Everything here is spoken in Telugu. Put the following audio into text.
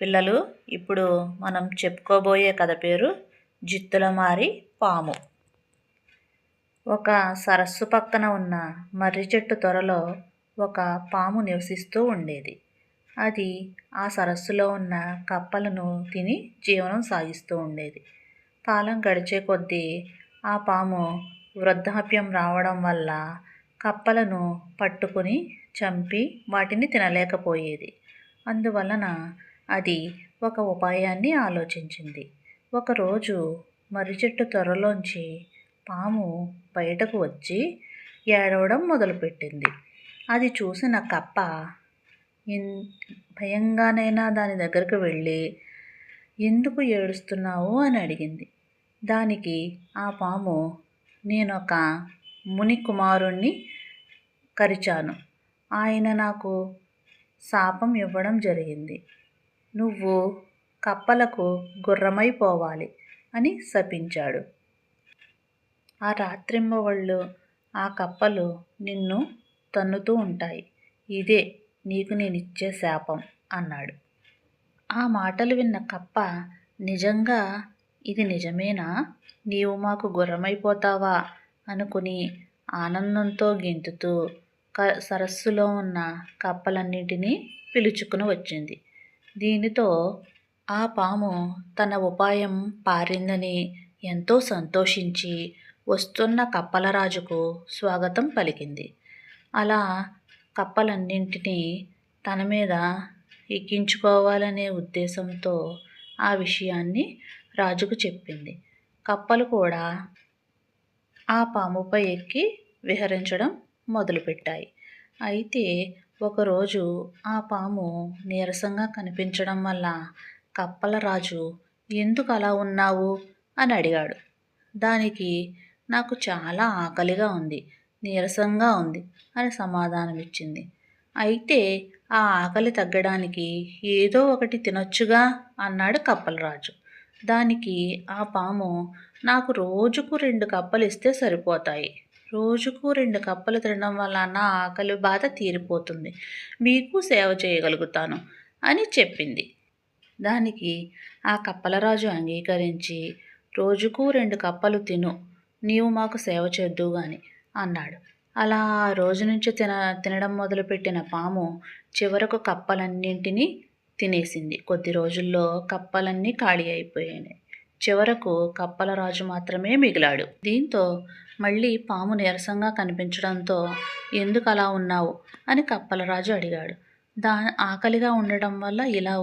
పిల్లలు ఇప్పుడు మనం చెప్పుకోబోయే కథ పేరు జిత్తులమారి పాము. ఒక సరస్సు పక్కన ఉన్న మర్రి చెట్టు త్వరలో ఒక పాము నివసిస్తూ ఉండేది. అది ఆ సరస్సులో ఉన్న కప్పలను తిని జీవనం సాగిస్తూ ఉండేది. కాలం గడిచే కొద్దీ ఆ పాము వృద్ధాప్యం రావడం వల్ల కప్పలను పట్టుకుని చంపి వాటిని తినలేకపోయేది. అందువలన అది ఒక ఉపాయాన్ని ఆలోచించింది. ఒకరోజు మర్రి చెట్టు త్వరలోంచి పాము బయటకు వచ్చి ఏడవడం మొదలుపెట్టింది. అది చూసిన కప్ప ఎన్ భయంగానైనా దాని దగ్గరకు వెళ్ళి ఎందుకు ఏడుస్తున్నావు? అని అడిగింది. దానికి ఆ పాము నేనొక ముని కుమారుణ్ణి కరిచాను. ఆయన నాకు శాపం ఇవ్వడం జరిగింది. నువ్వు కప్పలకు గుర్రమైపోవాలి అని శపించాడు. ఆ రాత్రింబవళ్ళు ఆ కప్పలు నిన్ను తన్నుతూ ఉంటాయి. ఇదే నీకు నేనిచ్చే శాపం అన్నాడు. ఆ మాటలు విన్న కప్ప నిజంగా ఇది నిజమేనా? నీవు మాకు గుర్రమైపోతావా? అనుకుని ఆనందంతో గెంతుతూ క సరస్సులో ఉన్న కప్పలన్నింటినీ పిలుచుకుని వచ్చింది. దీనితో ఆ పాము తన ఉపాయం పారిందని ఎంతో సంతోషించి వస్తున్న కప్పల రాజుకు స్వాగతం పలికింది. అలా కప్పలన్నింటినీ తన మీద ఎక్కించుకోవాలనే ఉద్దేశంతో ఆ విషయాన్ని రాజుకు చెప్పింది. కప్పలు కూడా ఆ పాముపై ఎక్కి విహరించడం మొదలుపెట్టాయి. అయితే ఒకరోజు ఆ పాము నీరసంగా కనిపించడం వల్ల కప్పల రాజు ఎందుకు అలా ఉన్నావు? అని అడిగాడు. దానికి నాకు చాలా ఆకలిగా ఉంది నీరసంగా ఉంది అని సమాధానమిచ్చింది. అయితే ఆ ఆకలి తగ్గడానికి ఏదో ఒకటి తినొచ్చుగా అన్నాడు కప్పలరాజు దానికి ఆ పాము నాకు రోజుకు రెండు కప్పలు ఇస్తే సరిపోతాయి రోజుకు రెండు కప్పలు తినడం వల్ల నా ఆకలి బాధ తీరిపోతుంది. మీకు సేవ చేయగలుగుతాను అని చెప్పింది. దానికి ఆ కప్పలరాజు అంగీకరించి రోజుకు రెండు కప్పలు తిను నీవు మాకు సేవ చేద్దు గాని అన్నాడు. అలా ఆ రోజు నుంచి తిన తినడం మొదలుపెట్టిన పాము చివరకు కప్పలన్నింటినీ తినేసింది. కొద్ది రోజుల్లో కప్పలన్నీ ఖాళీ అయిపోయాయి. చివరకు కప్పల రాజు మాత్రమే మిగిలాడు. దీంతో మళ్ళీ పాము నీరసంగా కనిపించడంతో ఎందుకు అలా ఉన్నావు? అని కప్పలరాజు అడిగాడు. దా ఆకలిగా ఉండడం వల్ల ఇలా